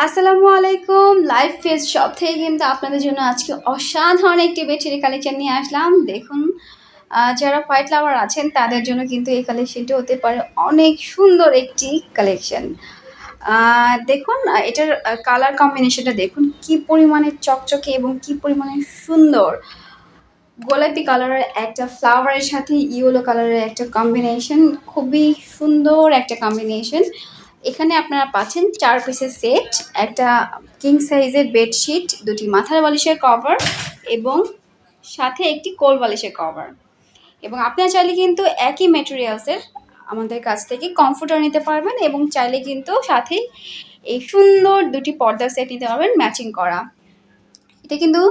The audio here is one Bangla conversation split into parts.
আসসালামু আলাইকুম। লাইভ ফেস শপ থেকে কিন্তু আপনাদের জন্য আজকে অসাধারণ একটি বেডশিটের কালেকশন নিয়ে আসলাম। দেখুন যারা হোয়াইট লাভার আছেন, তাদের জন্য কিন্তু এই কালেকশনটি হতে পারে অনেক সুন্দর একটি কালেকশন দেখুন এটার কালার কম্বিনেশনটা দেখুন, কি পরিমাণে চকচকে এবং কি পরিমাণে সুন্দর। গোলাপি কালারের একটা ফ্লাওয়ারের সাথে ইয়েলো কালারের একটা কম্বিনেশন খুবই সুন্দর একটা কম্বিনেশন এখানে আপনারা পাচ্ছেন চার পিসের সেট, একটা কিং সাইজের বেডশিট দুটি মাথার বালিশের কভার এবং সাথে একটি কোল বালিশের কভার এবং আপনারা চাইলে কিন্তু একই মেটেরিয়ালসের আমাদের কাছ থেকে কমফোর্টার নিতে পারবেন এবং চাইলে কিন্তু সাথেই এই সুন্দর দুটি পর্দার সেট নিতে পারবেন ম্যাচিং করা। এটা কিন্তু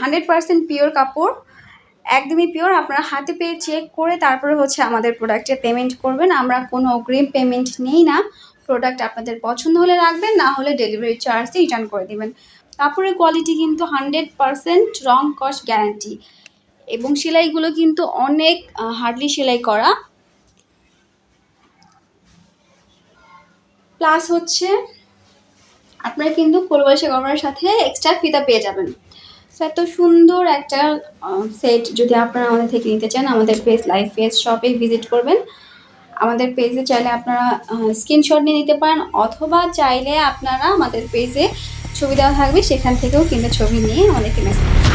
হান্ড্রেড পার্সেন্ট পিওর কাপড়, একদমই পিওর আপনারা হাতে পেয়ে চেক করে তারপরে হচ্ছে আমাদের প্রোডাক্টে পেমেন্ট করবেন। আমরা কোনো অগ্রিম পেমেন্ট নেই না। প্রোডাক্ট আপনাদের পছন্দ হলে রাখবেন, না হলে ডেলিভারি চার্জ দিয়ে রিটার্ন করে দেবেন। কাপড়ের কোয়ালিটি কিন্তু হান্ড্রেড পারসেন্ট রং কস্ট গ্যারান্টি এবং সেলাইগুলো কিন্তু অনেক হার্ডলি সেলাই করা। প্লাস হচ্ছে, আপনারা কিন্তু কোলবাসে গরমের সাথে এক্সট্রা ফিতা পেয়ে যাবেন। এত সুন্দর একটা সেট যদি আপনারা আমাদের থেকে নিতে চান, আমাদের ফেস লাইভ ফেস শপে ভিজিট করবেন। আমাদের পেজে চাইলে আপনারা স্ক্রিনশট নিয়ে নিতে পারেন, অথবা চাইলে আপনারা আমাদের পেজে ছবি দেওয়া থাকবে, সেখান থেকেও কিন্তু ছবি নিয়ে আমাদেরকে মেসেজ